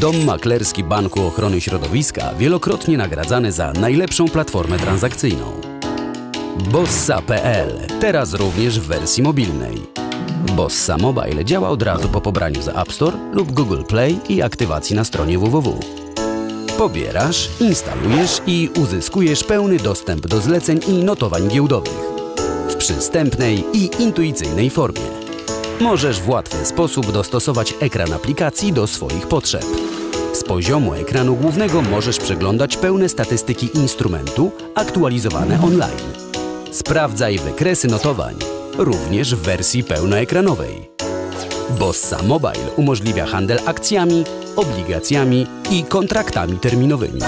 Dom maklerski Banku Ochrony Środowiska wielokrotnie nagradzany za najlepszą platformę transakcyjną. Bossa.pl teraz również w wersji mobilnej. Bossa Mobile działa od razu po pobraniu z App Store lub Google Play i aktywacji na stronie www. Pobierasz, instalujesz i uzyskujesz pełny dostęp do zleceń i notowań giełdowych w przystępnej i intuicyjnej formie. Możesz w łatwy sposób dostosować ekran aplikacji do swoich potrzeb. Z poziomu ekranu głównego możesz przeglądać pełne statystyki instrumentu aktualizowane online. Sprawdzaj wykresy notowań, również w wersji pełnoekranowej. Bossa Mobile umożliwia handel akcjami, obligacjami i kontraktami terminowymi.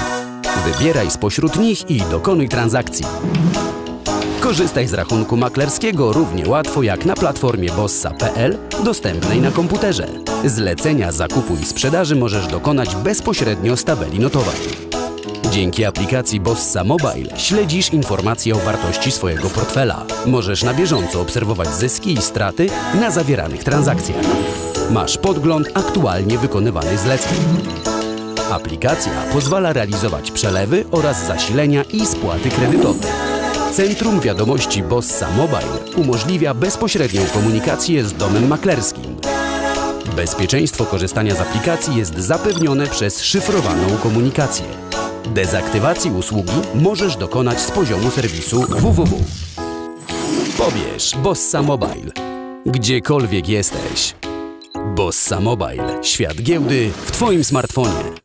Wybieraj spośród nich i dokonuj transakcji. Korzystaj z rachunku maklerskiego równie łatwo jak na platformie bossa.pl dostępnej na komputerze. Zlecenia zakupu i sprzedaży możesz dokonać bezpośrednio z tabeli notowań. Dzięki aplikacji Bossa Mobile śledzisz informacje o wartości swojego portfela. Możesz na bieżąco obserwować zyski i straty na zawieranych transakcjach. Masz podgląd aktualnie wykonywanych zleceń. Aplikacja pozwala realizować przelewy oraz zasilenia i spłaty kredytowe. Centrum Wiadomości Bossa Mobile umożliwia bezpośrednią komunikację z domem maklerskim. Bezpieczeństwo korzystania z aplikacji jest zapewnione przez szyfrowaną komunikację. Dezaktywacji usługi możesz dokonać z poziomu serwisu www. Pobierz Bossa Mobile. Gdziekolwiek jesteś. Bossa Mobile. Świat giełdy w Twoim smartfonie.